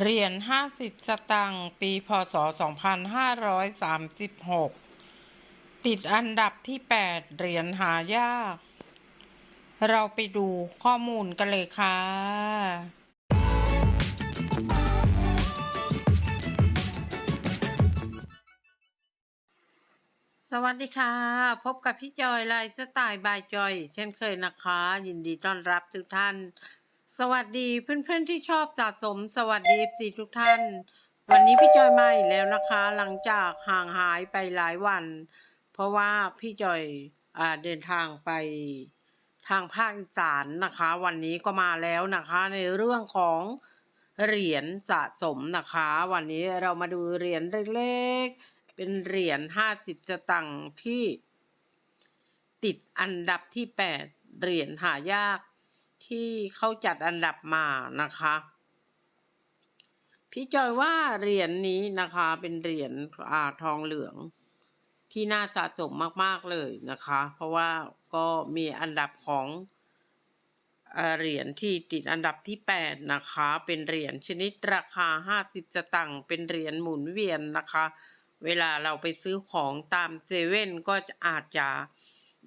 เหรียญห้าสิบสตังค์ปีพศสองพันห้าร้อยสามสิบหกติดอันดับที่แปดเหรียญหายาก เราไปดูข้อมูลกันเลยค่ะสวัสดีค่ะ พบกับพี่จอยไลฟ์สไตล์บายจอย เช่นเคยนะคะ ยินดีต้อนรับทุกท่าน สวัสดีเพื่อนๆที่ชอบสะสมสวัสดีสีทุกท่าน วันนี้พี่จอยมาอีกแล้วนะคะ หลังจากห่างหายไปหลายวัน เพราะว่าพี่จอยอเดินทางไปทางภาคอีสานนะคะ วันนี้ก็มาแล้วนะคะ ในเรื่องของเหรียญสะสมนะคะ วันนี้เรามาดูเหรียญเล็กๆ เป็นเหรียญห้าสิบสตังค์ที่ ติดอันดับที่แปดเหรียญหายาก ที่เขาจัดอันดับมานะคะ พี่จอยว่าเหรียญนี้นะคะ เป็นเหรียญอ่าทองเหลืองที่น่าสะสมมาก ๆ เลยนะคะ เพราะว่าก็มีอันดับของเหรียญที่ติดอันดับที่แปดนะคะ เป็นเหรียญชนิดราคาห้าสิบสตังค์เป็นเหรียญหมุนเวียนนะคะ เวลาเราไปซื้อของตามเซเว่นก็อาจจะ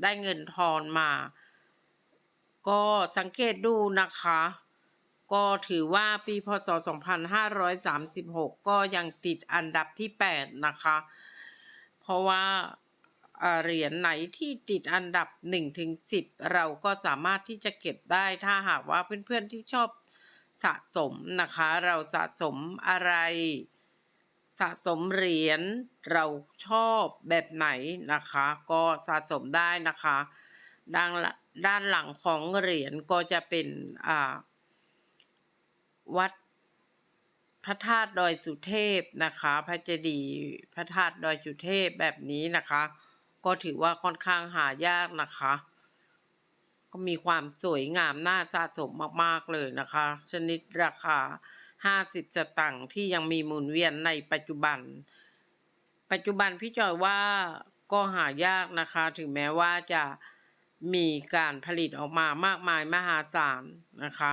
ได้เงินทอนมา ก็สังเกตดูนะคะ ก็ถือว่าปีพศ 2536 ก็ยังติดอันดับที่ 8 นะคะ เพราะว่าเหรียญไหนที่ติดอันดับ1ถึง10 เราก็สามารถที่จะเก็บได้ถ้าหากว่าเพื่อนๆที่ชอบสะสมนะคะ เราสะสมอะไร สะสมเหรียญเราชอบแบบไหนนะคะ ก็สะสมได้นะคะ ด้านด้านหลังของเหรียญก็จะเป็นอ่าวัดพระธาตุดอยสุเทพนะคะ พระเจดีย์พระธาตุดอยสุเทพแบบนี้นะคะ ก็ถือว่าค่อนข้างหายากนะคะ ก็มีความสวยงามน่าสะสมมากๆเลยนะคะ ชนิดราคา50สตังค์ที่ยังมีหมุนเวียนในปัจจุบัน ปัจจุบันพี่จอยว่าก็หายากนะคะ ถึงแม้ว่าจะ มีการผลิตออกมามากมายมหาศาลนะคะ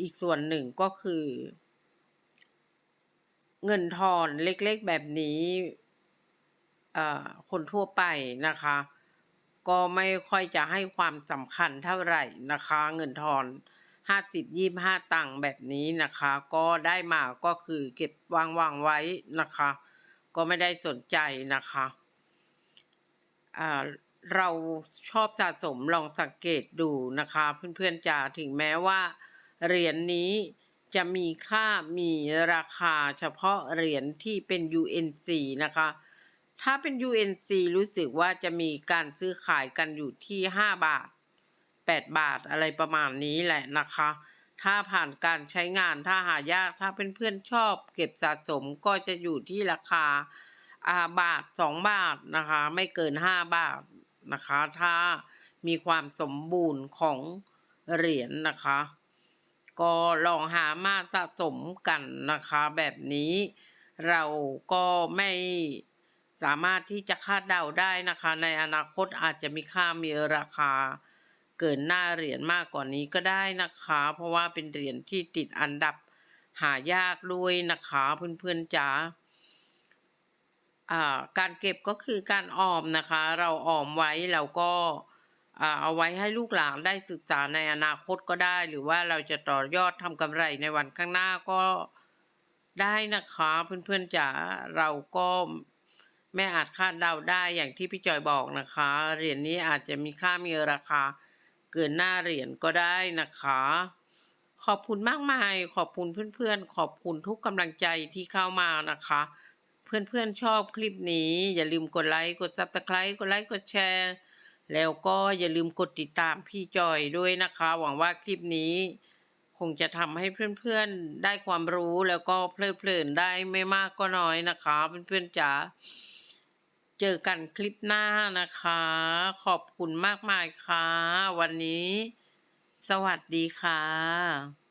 อีกส่วนหนึ่งก็คือ เงินทอนเล็กๆแบบนี้คนทั่วไปนะคะ ก็ไม่ค่อยจะให้ความสำคัญเท่าไหร่นะคะ เงินทอนห้าสิบยี่ห้าตังค์แบบนี้นะคะ ก็ได้มาก็คือเก็บวางวางไว้นะคะ ก็ไม่ได้สนใจนะคะอ่า เราชอบสะสมลองสังเกตดูนะคะ เพื่อนๆจะถึงแม้ว่าเหรียญนี้จะมีค่ามีราคาเฉพาะเหรียญที่เป็น UNC นะคะ ถ้าเป็น UNC รู้สึกว่าจะมีการซื้อขายกันอยู่ที่ 5 บาท 8 บาทอะไรประมาณนี้แหละนะคะ ถ้าผ่านการใช้งานถ้าหายากถ้าเพื่อนๆชอบเก็บสะสมก็จะอยู่ที่ราคาอาบาท 2 บาทนะคะ ไม่เกิน 5 บาท นะคะ ถ้ามีความสมบูรณ์ของเหรียญนะคะ ก็ลองหามาสะสมกันนะคะ แบบนี้เราก็ไม่สามารถที่จะคาดเดาได้นะคะ ในอนาคตอาจจะมีค่ามีราคาเกินหน้าเหรียญมากกว่านี้ก็ได้นะคะ เพราะว่าเป็นเหรียญที่ติดอันดับหายากด้วยนะคะเพื่อนๆจ๋าอ่า การเก็บก็คือการออมนะคะ เราออมไว้เราก็เอาไว้ให้ลูกหลานได้ศึกษาในอนาคตก็ได้ หรือว่าเราจะต่อยอดทำกำไรในวันข้างหน้าก็ได้นะคะเพื่อนๆจ๋าเราก็ไม่อาจคาดเดาได้อย่างที่พี่จอยบอกนะคะ เหรียญนี้อาจจะมีค่ามีราคา เกินหน้าเหรียญก็ได้นะคะ ขอบคุณมากมาย ขอบคุณเพื่อนๆ ขอบคุณทุกกำลังใจที่เข้ามานะคะ เพื่อนๆชอบคลิปนี้ อย่าลืมกดไลค์ กดซับสไครต์กดไลค์ กดแชร์ แล้วก็อย่าลืมกดติดตามพี่จอยด้วยนะคะ หวังว่าคลิปนี้ คงจะทำให้เพื่อนๆได้ความรู้แล้วก็เพลิดเพลินได้ไม่มากก็น้อยนะคะ เพื่อนๆจ๋าเจอกันคลิปหน้านะคะ ขอบคุณมากมายค่ะ วันนี้ สวัสดีค่ะ